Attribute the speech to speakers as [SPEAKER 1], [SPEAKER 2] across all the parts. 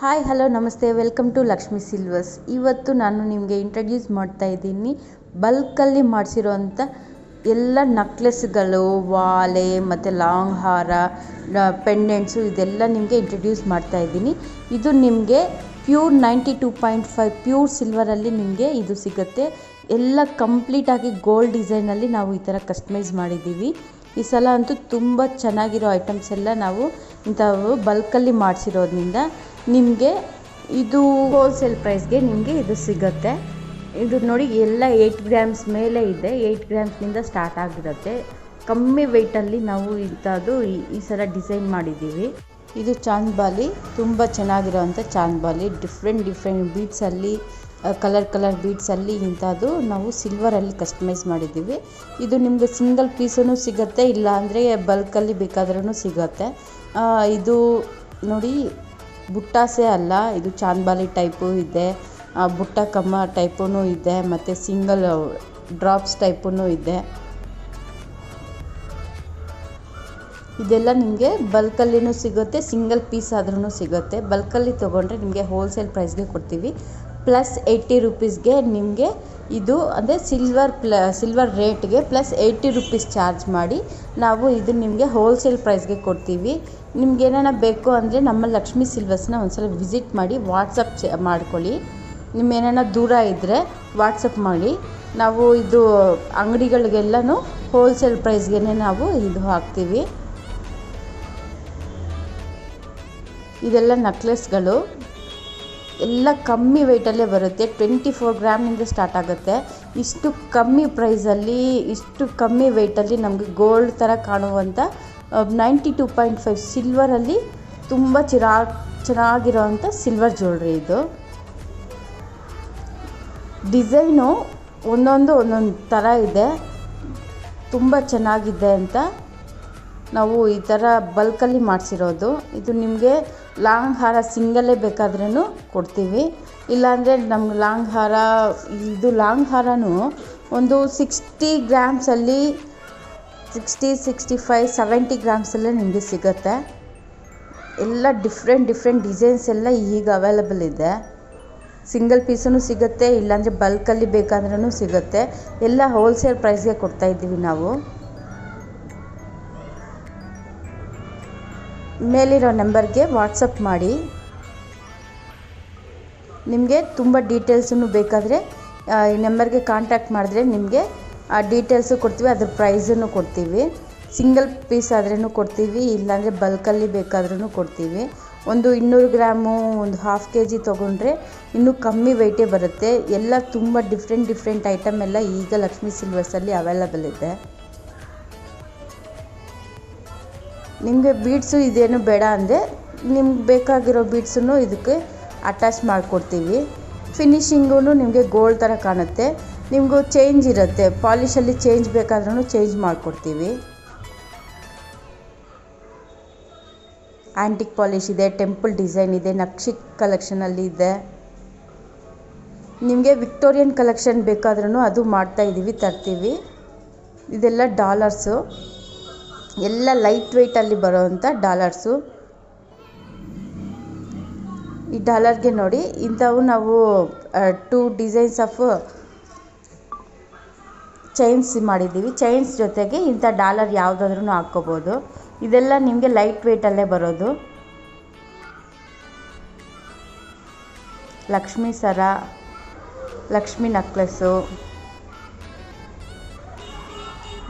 [SPEAKER 1] Hi hello ನಮಸ್ತೆ. Welcome to Lakshmi silvers ಇವತ್ತು ನಾನು ನಿಮಗೆ ಇಂಟ್ರಡ್ಯೂಸ್ ಮಾಡ್ತಾ ಇದ್ದೀನಿ ಬಲ್ಕಲ್ಲಿ ಮಾಡಿಸಿರೋಂಥ ಎಲ್ಲ ನಕ್ಲೆಸ್ಗಳು ವಾಲೆ ಮತ್ತು ಲಾಂಗ್ ಹಾರ ಪೆಂಡೆಂಟ್ಸು ಇದೆಲ್ಲ ನಿಮಗೆ ಇಂಟ್ರಡ್ಯೂಸ್ ಮಾಡ್ತಾ ಇದ್ದೀನಿ. ಇದು ನಿಮಗೆ pure ninety two point five pure ಸಿಲ್ವರಲ್ಲಿ ನಿಮಗೆ ಇದು ಸಿಗುತ್ತೆ. ಎಲ್ಲ ಕಂಪ್ಲೀಟಾಗಿ ಗೋಲ್ಡ್ ಡಿಸೈನಲ್ಲಿ ನಾವು ಈ ಥರ ಕಸ್ಟಮೈಸ್ ಮಾಡಿದ್ದೀವಿ. ಈ ಸಲ ಅಂತೂ ತುಂಬ ಚೆನ್ನಾಗಿರೋ ಐಟಮ್ಸ್ ಎಲ್ಲ ನಾವು ಇಂಥವು ಬಲ್ಕಲ್ಲಿ ಮಾಡಿಸಿರೋದ್ರಿಂದ ನಿಮಗೆ ಇದು ಹೋಲ್ಸೇಲ್ ಪ್ರೈಸ್ಗೆ ನಿಮಗೆ ಇದು ಸಿಗುತ್ತೆ. ಇದು ನೋಡಿ ಎಲ್ಲ ಏಯ್ಟ್ ಗ್ರಾಮ್ಸ್ ಮೇಲೆ ಇದೆ. ಏಯ್ಟ್ ಗ್ರಾಮ್ಸ್ನಿಂದ ಸ್ಟಾರ್ಟ್ ಆಗಿರುತ್ತೆ. ಕಮ್ಮಿ ವೆಯ್ಟಲ್ಲಿ ನಾವು ಇಂಥದ್ದು ಈ- ಸಲ ಡಿಸೈನ್ ಮಾಡಿದ್ದೀವಿ. ಇದು ಚಾಂದ್ಬಾಲಿ ತುಂಬ ಚೆನ್ನಾಗಿರೋವಂಥ ಚಾಂದ್ಬಾಲಿ ಡಿಫ್ರೆಂಟ್ ಡಿಫ್ರೆಂಟ್ ಬೀಡ್ಸಲ್ಲಿ ಕಲರ್ ಕಲರ್ ಬೀಟ್ಸಲ್ಲಿ ಇಂಥದ್ದು ನಾವು ಸಿಲ್ವರಲ್ಲಿ ಕಸ್ಟಮೈಸ್ ಮಾಡಿದ್ದೀವಿ. ಇದು ನಿಮಗೆ ಸಿಂಗಲ್ ಪೀಸೂ ಸಿಗುತ್ತೆ ಇಲ್ಲ ಅಂದರೆ ಬಲ್ಕಲ್ಲಿ ಬೇಕಾದ್ರೂ ಸಿಗುತ್ತೆ. ಇದು ನೋಡಿ ಬುಟ್ಟಾಸೆ ಅಲ್ಲ, ಇದು ಚಾಂದ್ಬಾಲಿ ಟೈಪು ಇದೆ. ಬುಟ್ಟ ಕಮ್ಮ ಟೈಪೂ ಇದೆ, ಮತ್ತು ಸಿಂಗಲ್ ಡ್ರಾಪ್ಸ್ ಟೈಪೂ ಇದೆ. ಇದೆಲ್ಲ ನಿಮಗೆ ಬಲ್ಕಲ್ಲಿನೂ ಸಿಗುತ್ತೆ, ಸಿಂಗಲ್ ಪೀಸ್ ಆದ್ರೂ ಸಿಗುತ್ತೆ. ಬಲ್ಕಲ್ಲಿ ತೊಗೊಂಡ್ರೆ ನಿಮಗೆ ಹೋಲ್ಸೇಲ್ ಪ್ರೈಸ್ಗೆ ಕೊಡ್ತೀವಿ. ಪ್ಲಸ್ ಏಯ್ಟಿ ರುಪೀಸ್ಗೆ ನಿಮಗೆ ಇದು ಅಂದರೆ ಸಿಲ್ವರ್ ಪ್ಲ ಸಿಲ್ವರ್ ರೇಟ್ಗೆ ಪ್ಲಸ್ ಏಯ್ಟಿ ರುಪೀಸ್ ಚಾರ್ಜ್ ಮಾಡಿ ನಾವು ಇದು ನಿಮಗೆ ಹೋಲ್ಸೇಲ್ ಪ್ರೈಸ್ಗೆ ಕೊಡ್ತೀವಿ. ನಿಮ್ಗೆ ಏನಾರ ಬೇಕು ಅಂದರೆ ನಮ್ಮ ಲಕ್ಷ್ಮೀ ಸಿಲ್ವರ್ಸ್ನ ಒಂದ್ಸಲ ವಿಸಿಟ್ ಮಾಡಿ ವಾಟ್ಸಪ್ ಚೆ ಮಾಡ್ಕೊಳ್ಳಿ. ನಿಮ್ಮ ದೂರ ಇದ್ದರೆ ವಾಟ್ಸಪ್ ಮಾಡಿ. ನಾವು ಇದು ಅಂಗಡಿಗಳಿಗೆಲ್ಲನೂ ಹೋಲ್ಸೇಲ್ ಪ್ರೈಸ್ಗೆ ನಾವು ಇದು ಹಾಕ್ತೀವಿ. ಇದೆಲ್ಲ ನಕ್ಲೆಸ್ಗಳು ಎಲ್ಲ ಕಮ್ಮಿ ವೆಯ್ಟಲ್ಲೇ ಬರುತ್ತೆ. ಟ್ವೆಂಟಿ ಫೋರ್ ಗ್ರಾಮ್ನಿಂದ ಸ್ಟಾರ್ಟ್ ಆಗುತ್ತೆ. ಇಷ್ಟು ಕಮ್ಮಿ ಪ್ರೈಸಲ್ಲಿ ಇಷ್ಟು ಕಮ್ಮಿ ವೆಯ್ಟಲ್ಲಿ ನಮಗೆ ಗೋಲ್ಡ್ ಥರ ಕಾಣುವಂಥ ನೈಂಟಿ ಟೂ ಪಾಯಿಂಟ್ ಫೈವ್ ಸಿಲ್ವರಲ್ಲಿ ತುಂಬ ಚಿರಾ ಚೆನ್ನಾಗಿರೋವಂಥ ಸಿಲ್ವರ್ ಜ್ಯುವೆಲ್ರಿ ಇದು. ಡಿಸೈನು ಒಂದೊಂದು ಒಂದೊಂದು ಥರ ಇದೆ. ತುಂಬ ಚೆನ್ನಾಗಿದೆ ಅಂತ ನಾವು ಈ ಥರ ಬಲ್ಕಲ್ಲಿ ಮಾಡಿಸಿರೋದು. ಇದು ನಿಮಗೆ ಲಾಂಗ್ ಹಾರ ಸಿಂಗಲ್ಲೇ ಬೇಕಾದ್ರೂ ಕೊಡ್ತೀವಿ. ಇಲ್ಲಾಂದರೆ ನಮ್ಗೆ ಲಾಂಗ್ ಹಾರ ಇದು ಲಾಂಗ್ ಹಾರನೂ ಒಂದು ಸಿಕ್ಸ್ಟಿ ಗ್ರಾಮ್ಸಲ್ಲಿ ಸಿಕ್ಸ್ಟಿ ಸಿಕ್ಸ್ಟಿ ಫೈವ್, ಸೆವೆಂಟಿ ಗ್ರಾಮ್ಸಲ್ಲೇ ನಿಮಗೆ ಸಿಗುತ್ತೆ. ಎಲ್ಲ ಡಿಫ್ರೆಂಟ್ ಡಿಫ್ರೆಂಟ್ ಡಿಸೈನ್ಸ್ ಎಲ್ಲ ಈಗ ಅವೈಲಬಲ್ ಇದೆ. ಸಿಂಗಲ್ ಪೀಸೂ ಸಿಗುತ್ತೆ, ಇಲ್ಲಾಂದರೆ ಬಲ್ಕಲ್ಲಿ ಬೇಕಾದ್ರೂ ಸಿಗುತ್ತೆ. ಎಲ್ಲ ಹೋಲ್ಸೇಲ್ ಪ್ರೈಸ್ಗೆ ಕೊಡ್ತಾಯಿದ್ದೀವಿ ನಾವು. ಮೇಲಿರೋ ನಂಬರ್ಗೆ ವಾಟ್ಸಪ್ ಮಾಡಿ. ನಿಮಗೆ ತುಂಬ ಡೀಟೇಲ್ಸನ್ನು ಬೇಕಾದರೆ ಈ ನಂಬರ್ಗೆ ಕಾಂಟ್ಯಾಕ್ಟ್ ಮಾಡಿದ್ರೆ ನಿಮಗೆ ಆ ಡೀಟೇಲ್ಸು ಕೊಡ್ತೀವಿ, ಅದ್ರ ಪ್ರೈಸನ್ನು ಕೊಡ್ತೀವಿ. ಸಿಂಗಲ್ ಪೀಸ್ ಆದ್ರೂ ಕೊಡ್ತೀವಿ, ಇಲ್ಲಾಂದರೆ ಬಲ್ಕಲ್ಲಿ ಬೇಕಾದ್ರೂ ಕೊಡ್ತೀವಿ. ಒಂದು ಇನ್ನೂರು ಗ್ರಾಮು, ಒಂದು ಹಾಫ್ ಕೆ ಜಿ ತೊಗೊಂಡ್ರೆ ಇನ್ನೂ ಕಮ್ಮಿ ವೆಯ್ಟೇ ಬರುತ್ತೆ. ಎಲ್ಲ ತುಂಬ ಡಿಫ್ರೆಂಟ್ ಡಿಫ್ರೆಂಟ್ ಐಟಮ್ ಎಲ್ಲ ಈಗ ಲಕ್ಷ್ಮೀ ಸಿಲ್ವರ್ಸಲ್ಲಿ ಅವೈಲಬಲ್ ಇದೆ. ನಿಮಗೆ ಬೀಡ್ಸು ಇದೇನು ಬೇಡ ಅಂದರೆ ನಿಮ್ಗೆ ಬೇಕಾಗಿರೋ ಬೀಡ್ಸನ್ನು ಇದಕ್ಕೆ ಅಟ್ಯಾಚ್ ಮಾಡಿಕೊಡ್ತೀವಿ. ಫಿನಿಷಿಂಗೂ ನಿಮಗೆ ಗೋಲ್ಡ್ ಥರ ಕಾಣುತ್ತೆ. ನಿಮಗೂ ಚೇಂಜ್ ಇರುತ್ತೆ. ಪಾಲಿಶಲ್ಲಿ ಚೇಂಜ್ ಬೇಕಾದ್ರೂ ಚೇಂಜ್ ಮಾಡಿಕೊಡ್ತೀವಿ. ಆ್ಯಂಟಿಕ್ ಪಾಲಿಷ್ ಇದೆ ಟೆಂಪಲ್ ಡಿಸೈನ್ ಇದೆ, ನಕ್ಷಿ ಕಲೆಕ್ಷನಲ್ಲಿ ಇದೆ. ನಿಮಗೆ ವಿಕ್ಟೋರಿಯನ್ ಕಲೆಕ್ಷನ್ ಬೇಕಾದ್ರೂ ಅದು ಮಾಡ್ತಾ ಇದ್ದೀವಿ ತರ್ತೀವಿ. ಇದೆಲ್ಲ ಡಾಲರ್ಸು ಎಲ್ಲ ಲೈಟ್ ವೆಯ್ಟಲ್ಲಿ ಬರೋವಂಥ ಡಾಲರ್ಸು ಈ ಡಾಲರ್ಗೆ ನೋಡಿ, ಇಂಥವು ನಾವು ಟೂ ಡಿಸೈನ್ಸ್ ಆಫ್ ಚೈನ್ಸ್ ಮಾಡಿದ್ದೀವಿ. ಚೈನ್ಸ್ ಜೊತೆಗೆ ಇಂಥ ಡಾಲರ್ ಯಾವುದಾದ್ರೂ ಹಾಕ್ಕೋಬೋದು. ಇದೆಲ್ಲ ನಿಮಗೆ ಲೈಟ್ ವೆಯ್ಟಲ್ಲೇ ಬರೋದು. ಲಕ್ಷ್ಮೀ ಸರ, ಲಕ್ಷ್ಮಿ ನಕ್ಲೆಸ್ಸು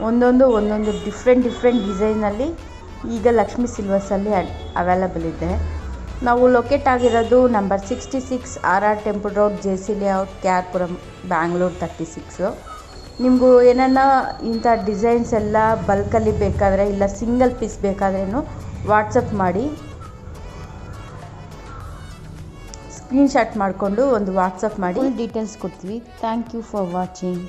[SPEAKER 1] ಒಂದೊಂದು ಒಂದೊಂದು ಡಿಫ್ರೆಂಟ್ ಡಿಫ್ರೆಂಟ್ ಡಿಸೈನಲ್ಲಿ ಈಗ ಲಕ್ಷ್ಮಿ ಸಿಲ್ವರ್ಸಲ್ಲಿ ಅವೈಲಬಲ್ ಇದೆ. ನಾವು ಲೊಕೇಟ್ ಆಗಿರೋದು number sixty six R R temple road J C layout K R Puram Bangalore thirty six ನಿಮಗೂ ಏನನ್ನ ಇಂಥ ಡಿಸೈನ್ಸ್ ಎಲ್ಲ ಬಲ್ಕಲ್ಲಿ ಬೇಕಾದರೆ ಇಲ್ಲ ಸಿಂಗಲ್ ಪೀಸ್ ಬೇಕಾದ್ರೂ ವಾಟ್ಸಪ್ ಮಾಡಿ. ಸ್ಕ್ರೀನ್ಶಾಟ್ ಮಾಡಿಕೊಂಡು ಒಂದು ವಾಟ್ಸಪ್ ಮಾಡಿ. ಡೀಟೇಲ್ಸ್ ಕೊಡ್ತೀವಿ. Thank you for watching